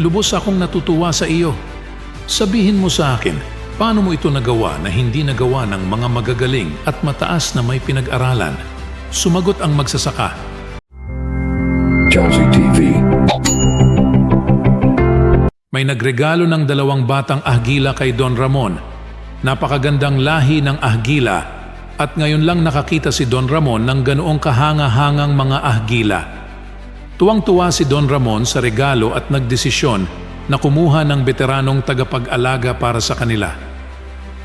lubos akong natutuwa sa iyo. Sabihin mo sa akin, paano mo ito nagawa na hindi nagawa ng mga magagaling at mataas na may pinag-aralan? Sumagot ang magsasaka. Josie TV. May nagregalo ng dalawang batang ahgila kay Don Ramon. Napakagandang lahi ng ahgila at ngayon lang nakakita si Don Ramon ng ganoong kahanga-hangang mga ahgila. Tuwang-tuwa si Don Ramon sa regalo at nagdesisyon na kumuha ng veteranong tagapag-alaga para sa kanila.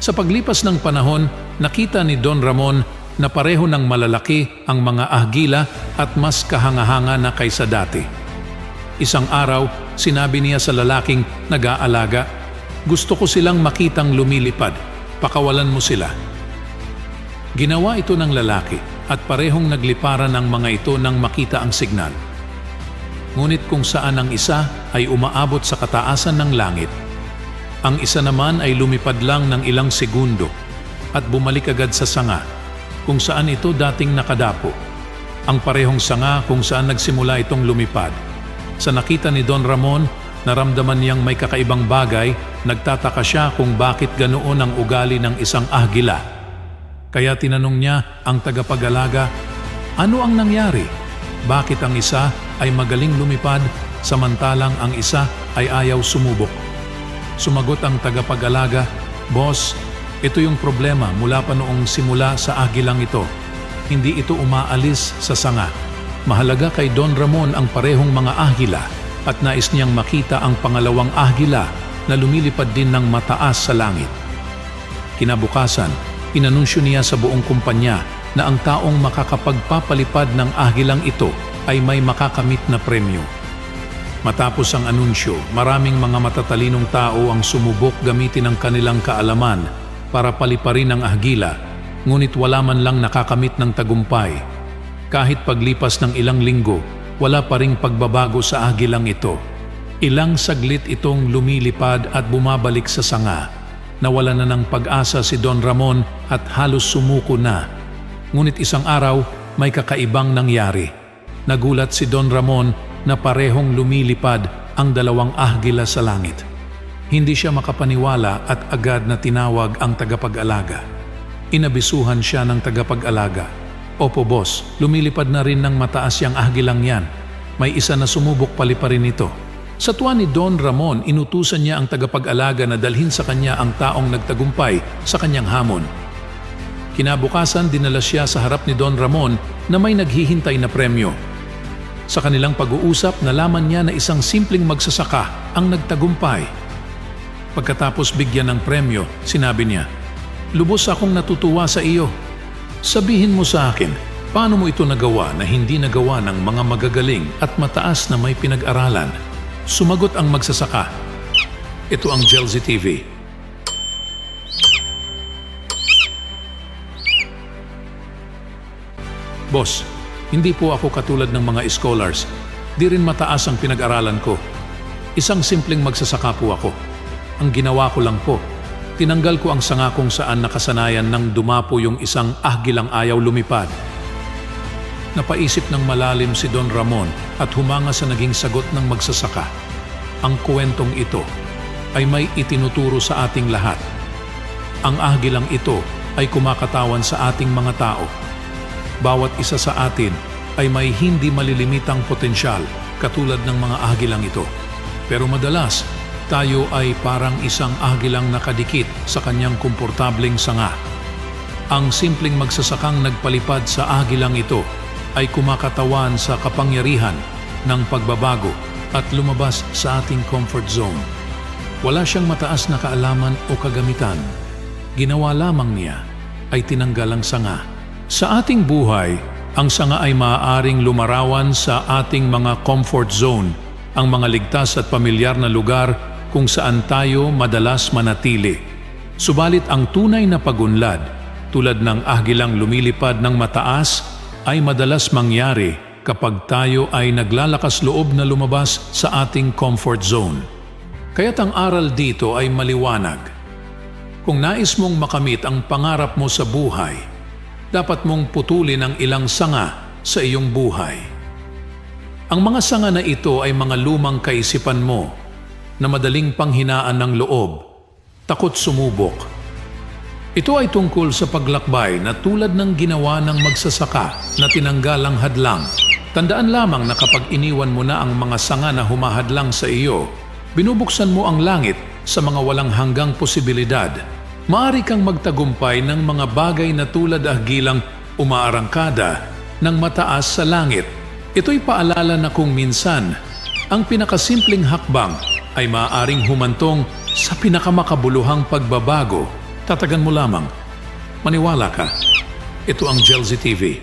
Sa paglipas ng panahon, nakita ni Don Ramon na pareho ng malalaki ang mga ahgila at mas kahanga-hanga na kaysa dati. Isang araw, sinabi niya sa lalaking nag-aalaga, Gusto ko silang makitang lumilipad, pakawalan mo sila. Ginawa ito ng lalaki at parehong nagliparan ng mga ito nang makita ang signal. Ngunit kung saan ang isa ay umaabot sa kataasan ng langit, ang isa naman ay lumipad lang ng ilang segundo at bumalik agad sa sanga kung saan ito dating nakadapo. Ang parehong sanga kung saan nagsimula itong lumipad. Sa nakita ni Don Ramon, naramdaman niyang may kakaibang bagay, nagtataka siya kung bakit ganoon ang ugali ng isang ahgila. Kaya tinanong niya ang tagapag-alaga, ano ang nangyari? Bakit ang isa ay magaling lumipad samantalang ang isa ay ayaw sumubok? Sumagot ang tagapag-alaga, Boss, ito yung problema mula pa noong simula sa agilang ito. Hindi ito umaalis sa sanga. Mahalaga kay Don Ramon ang parehong mga ahila at nais niyang makita ang pangalawang ahila na lumilipad din ng mataas sa langit. Kinabukasan, inanunsyo niya sa buong kumpanya na ang taong makakapagpapalipad ng ahilang ito ay may makakamit na premyo. Matapos ang anunsyo, maraming mga matatalinong tao ang sumubok gamitin ang kanilang kaalaman para paliparin ang ahgila, ngunit wala man lang nakakamit ng tagumpay. Kahit paglipas ng ilang linggo, wala pa ring pagbabago sa agilang ito. Ilang saglit itong lumilipad at bumabalik sa sanga. Nawala na ng pag-asa si Don Ramon at halos sumuko na. Ngunit isang araw, may kakaibang nangyari. Nagulat si Don Ramon na parehong lumilipad ang dalawang ahgila sa langit. Hindi siya makapaniwala at agad na tinawag ang tagapag-alaga. Inabisuhan siya ng tagapag-alaga. Opo boss, lumilipad na rin ng mataas yung ahgilang yan. May isa na sumubok paliparin ito. Sa tuwa ni Don Ramon, inutusan niya ang tagapag-alaga na dalhin sa kanya ang taong nagtagumpay sa kanyang hamon. Kinabukasan, dinala siya sa harap ni Don Ramon na may naghihintay na premyo. Sa kanilang pag-uusap, nalaman niya na isang simpleng magsasaka ang nagtagumpay. Pagkatapos bigyan ng premyo, sinabi niya, Lubos akong natutuwa sa iyo. Sabihin mo sa akin, paano mo ito nagawa na hindi nagawa ng mga magagaling at mataas na may pinag-aralan? Sumagot ang magsasaka. Ito ang Jelzy TV. Boss, hindi po ako katulad ng mga scholars. Di rin mataas ang pinag-aralan ko. Isang simpleng magsasaka po ako. Ang ginawa ko lang po, tinanggal ko ang sanga kung saan nakasanayan nang dumapo yung isang ahgilang ayaw lumipad. Napaisip ng malalim si Don Ramon at humanga sa naging sagot ng magsasaka. Ang kwentong ito ay may itinuturo sa ating lahat. Ang ahgilang ito ay kumakatawan sa ating mga tao. Bawat isa sa atin ay may hindi malilimitang potensyal katulad ng mga agilang ito. Pero madalas, tayo ay parang isang agilang nakadikit sa kanyang komportableng sanga. Ang simpleng magsasakang nagpalipad sa agilang ito ay kumakatawan sa kapangyarihan ng pagbabago at lumabas sa ating comfort zone. Wala siyang mataas na kaalaman o kagamitan. Ginawa lamang niya ay tinanggal ang sanga. Sa ating buhay, ang sanga ay maaaring lumarawan sa ating mga comfort zone, ang mga ligtas at pamilyar na lugar kung saan tayo madalas manatili. Subalit ang tunay na pagunlad, tulad ng ahgilang lumilipad ng mataas, ay madalas mangyari kapag tayo ay naglalakas loob na lumabas sa ating comfort zone. Kaya't ang aral dito ay maliwanag. Kung nais mong makamit ang pangarap mo sa buhay, dapat mong putulin ang ilang sanga sa iyong buhay. Ang mga sanga na ito ay mga lumang kaisipan mo na madaling panghinaan ng loob, takot sumubok. Ito ay tungkol sa paglakbay na tulad ng ginawa ng magsasaka na tinanggal ang hadlang. Tandaan lamang na kapag iniwan mo na ang mga sanga na humahadlang sa iyo, binubuksan mo ang langit sa mga walang hanggang posibilidad. Maari kang magtagumpay ng mga bagay na tulad ahgilang umaarangkada ng mataas sa langit. Ito'y paalala na kung minsan, ang pinakasimpleng hakbang ay maaaring humantong sa pinakamakabuluhang pagbabago. Tatagan mo lamang. Maniwala ka. Ito ang Jelzy TV.